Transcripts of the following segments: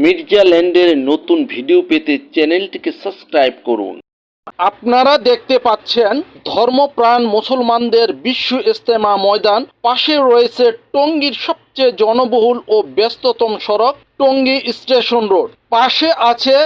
মির্জা ল্যান্ডের নতুন ভিডিও পেতে চ্যানেলটিকে সাবস্ক্রাইব করুন। আপনারা দেখতে পাচ্ছেন ধর্মপ্রাণ মুসলমানদের বিশ্ব ইস্তেমা ময়দান। পাশে রয়েছে টঙ্গীর সবচেয়ে জনবহুল ও ব্যস্ততম সড়ক, টঙ্গী স্টেশন রোড। পাশে আছে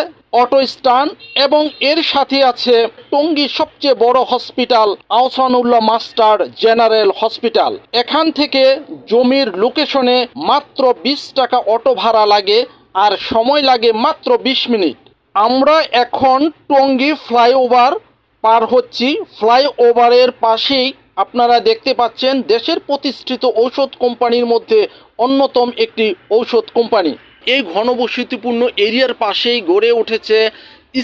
অটো স্ট্যান্ড এবং এর সাথে আছে টঙ্গীর সবচেয়ে বড় hospital, Ahsanullah master general hospital. এখান থেকে জমির লোকেশনে মাত্র বিশ টাকা অটো ভাড়া লাগে। আর সময় লাগে মাত্র বিশ মিনিট। আমরা এখন টঙ্গী ফ্লাইওভার পার হচ্ছি। ফ্লাইওভারের পাশেই আপনারা দেখতে পাচ্ছেন দেশের প্রতিষ্ঠিত ঔষধ কোম্পানির মধ্যে অন্যতম একটি ঔষধ কোম্পানি। এই ঘনবসতিপূর্ণ এরিয়ার পাশেই গড়ে উঠেছে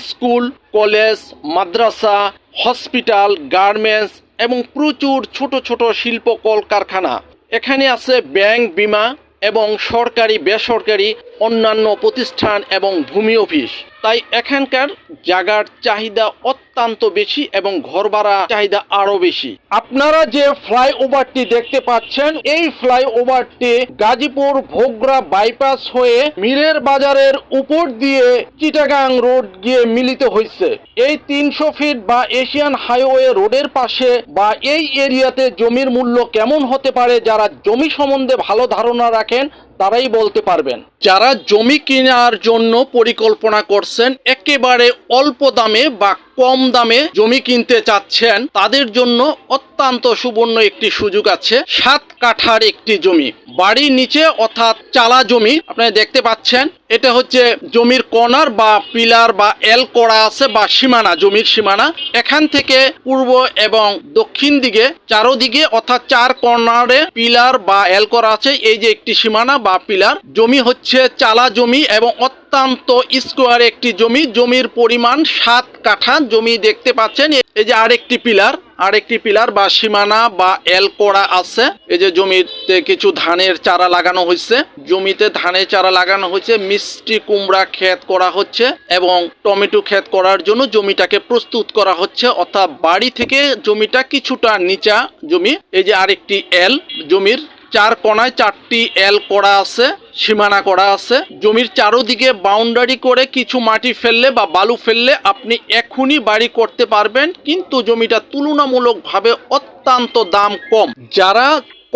স্কুল, কলেজ, মাদ্রাসা, হসপিটাল, গার্মেন্টস এবং প্রচুর ছোট ছোট শিল্প কলকারখানা। এখানে আছে ব্যাংক বিমা এবং সরকারি বেসরকারি অন্যান্য প্রতিষ্ঠান এবং ভূমি অফিস। তাই এখানকার জায়গার চাহিদা অত্যন্ত বেশি এবং ঘর ভাড়া চাহিদা আরও বেশি। আপনারা যে ফ্লাইওভারটি দেখতে পাচ্ছেন, এই ফ্লাইওভারটি গাজীপুর ভোগরা বাইপাস হয়ে মীরের বাজারের উপর দিয়ে চিটাগাং রোড গিয়ে মিলিত হয়েছে। এই তিনশো ফিট বা এশিয়ান হাইওয়ে রোডের পাশে বা এই এরিয়াতে জমির মূল্য কেমন হতে পারে, যারা জমি সম্বন্ধে ভালো ধারণা রাখেন তারাই বলতে পারবেন। যারা জমি কেনার জন্য পরিকল্পনা করছেন একেবারে অল্প দামে বা কম দামে জমি কিনতে চাচ্ছেন, তাদের জন্য অত্যন্ত সুবর্ণ একটি সুযোগ আছে, সাত কাঠার একটি জমি। বাড়ির নিচে অর্থাৎ চালা জমি আপনারা দেখতে পাচ্ছেন, এটা হচ্ছে জমির কর্নার বা পিলার বা এল করা আছে বা সীমানা, জমির সীমানা। এখান থেকে পূর্ব এবং দক্ষিণ দিকে, চারোদিকে অর্থাৎ চার কর্নারে পিলার বা এল করা আছে, এই যে একটি সীমানা বা পিলার। জমি হচ্ছে চালা জমি এবং অত্যন্ত স্কোয়ার একটি জমি। জমির পরিমাণ সাত কাঠা। জমি দেখতে পাচ্ছেন, এই যে আরেকটি পিলার। আরেকটি পিলার বা সীমানা বা এল করা আছে। এই যে জমিতে কিছু ধানের চারা লাগানো হয়েছে। জমিতে ধানের চারা লাগানো হয়েছে। মিষ্টি কুমড়া ক্ষেত করা হচ্ছে এবং টমেটো ক্ষেত করার জন্য জমিটাকে প্রস্তুত করা হচ্ছে। অর্থাৎ বাড়ি থেকে জমিটা কিছুটা নিচা জমি। এই যে আরেকটি এল জমির। চার কোনায় চারটি এল করা আছে। সীমানা করা আছে। জমির চারোদিকে বাউন্ডারি করে কিছু মাটি ফেললে বা বালু ফেললে আপনি এখনই বাড়ি করতে পারবেন, কিন্তু জমিটা তুলনামূলকভাবে অত্যন্ত দাম কম। যারা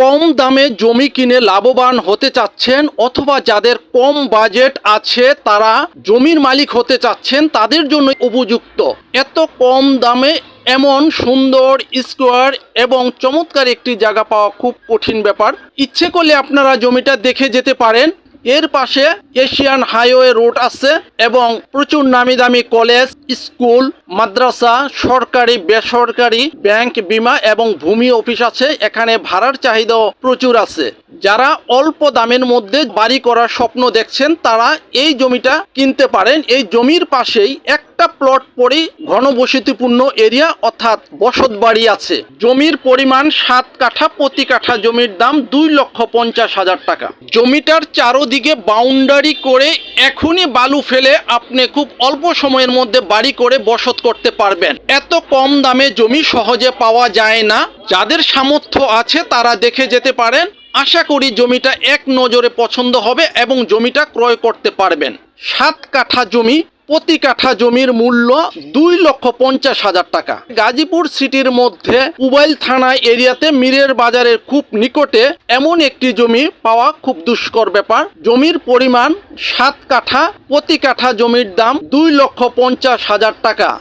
কম দামে জমি কিনে লাভবান হতে চাচ্ছেন অথবা যাদের কম বাজেট আছে, তারা জমির মালিক হতে চাচ্ছেন, তাদের জন্য উপযুক্ত। এত কম দামে এমন সুন্দর স্কোয়ার এবং চমৎকার একটি জায়গা পাওয়া খুব কঠিন ব্যাপার। ইচ্ছে করলে আপনারা জমিটা দেখে যেতে পারেন। এর পাশে এশিয়ান হাইওয়ে রোড আছে এবং প্রচুর নামি দামি কলেজ, স্কুল, মাদ্রাসা, সরকারি, বেসরকারি ব্যাংক বিমা এবং ভূমি অফিস আছে। এখানে ভাড়ার চাহিদাও প্রচুর আছে। যারা অল্প দামের মধ্যে বাড়ি করার স্বপ্ন দেখছেন, তারা এই জমিটা কিনতে পারেন। এই জমির পাশেই একটা প্লট পরেই ঘনবসতিপূর্ণ এরিয়া অর্থাৎ বসত বাড়ি আছে। জমির পরিমাণ সাত কাঠা প্রতি কাঠা জমির দাম দুই লক্ষ পঞ্চাশ হাজার টাকা। জমিটার চারোদিকে বাউন্ডারি করে এখনই বালু ফেলে আপনি খুব অল্প সময়ের মধ্যে বাড়ি করে বসত করতে পারবেন। এত কম দামে জমি সহজে পাওয়া যায় না। যাদের সামর্থ্য আছে তারা দেখে যেতে পারেন। আশা করি জমিটা এক নজরে পছন্দ হবে এবং জমিটা ক্রয় করতে পারবেন। সাত কাঠা জমি প্রতি কাঠা জমির মূল্য দুই লক্ষ পঞ্চাশ হাজার টাকা। গাজীপুর সিটির মধ্যে উবাইল থানা এরিয়াতে মিরের বাজারের খুব নিকটে এমন একটি জমি পাওয়া খুব দুষ্কর ব্যাপার। জমির পরিমাণ সাত কাঠা, প্রতি কাঠা জমির দাম দুই লক্ষ পঞ্চাশ হাজার টাকা।